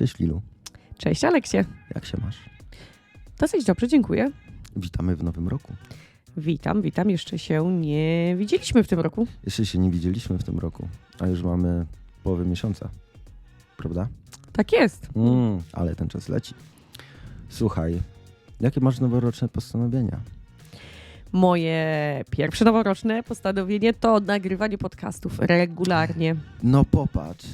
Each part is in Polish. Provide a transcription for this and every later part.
Cześć Lilu, Cześć Aleksie. jak się masz? Dosyć dobrze, dziękuję. Witamy w nowym roku. Witam, witam. Jeszcze się nie widzieliśmy w tym roku. Jeszcze się nie widzieliśmy w tym roku, a już mamy połowę miesiąca, prawda? Tak jest. Mm, ale ten czas leci. Słuchaj, jakie masz noworoczne postanowienia? Moje pierwsze noworoczne postanowienie to nagrywanie podcastów regularnie. No popatrz,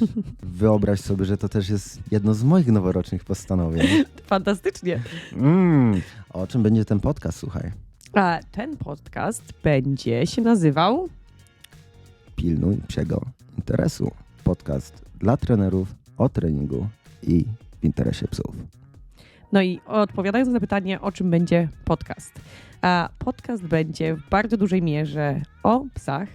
wyobraź sobie, że to też jest jedno z moich noworocznych postanowień. Fantastycznie. Mm, o czym będzie ten podcast, słuchaj? A ten podcast będzie się nazywał Pilnuj psiego interesu. Podcast dla trenerów o treningu i w interesie psów. No i odpowiadając na pytanie, o czym będzie podcast. A podcast będzie w bardzo dużej mierze o psach,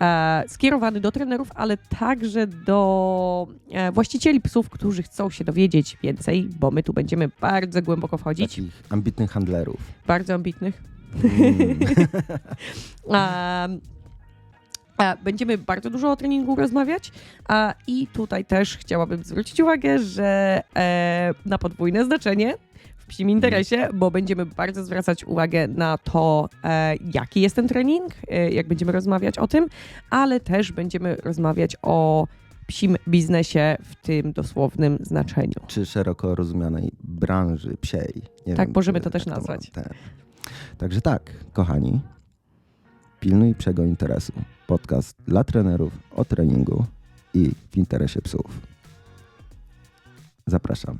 e, skierowany do trenerów, ale także do e, właścicieli psów, którzy chcą się dowiedzieć więcej, bo my tu będziemy bardzo głęboko wchodzić, Takich ambitnych handlerów. bardzo ambitnych. Mm. Będziemy bardzo dużo o treningu rozmawiać a, i tutaj też chciałabym zwrócić uwagę, że e, na podwójne znaczenie w psim interesie, bo będziemy bardzo zwracać uwagę na to, e, jaki jest ten trening, e, jak będziemy rozmawiać o tym, ale też będziemy rozmawiać o psim biznesie w tym dosłownym znaczeniu. czy szeroko rozumianej branży psiej. Nie Tak, wiem, możemy to też nazwać. Także tak, kochani, pilnuj psiego interesu. Podcast dla trenerów o treningu i w interesie psów. Zapraszam.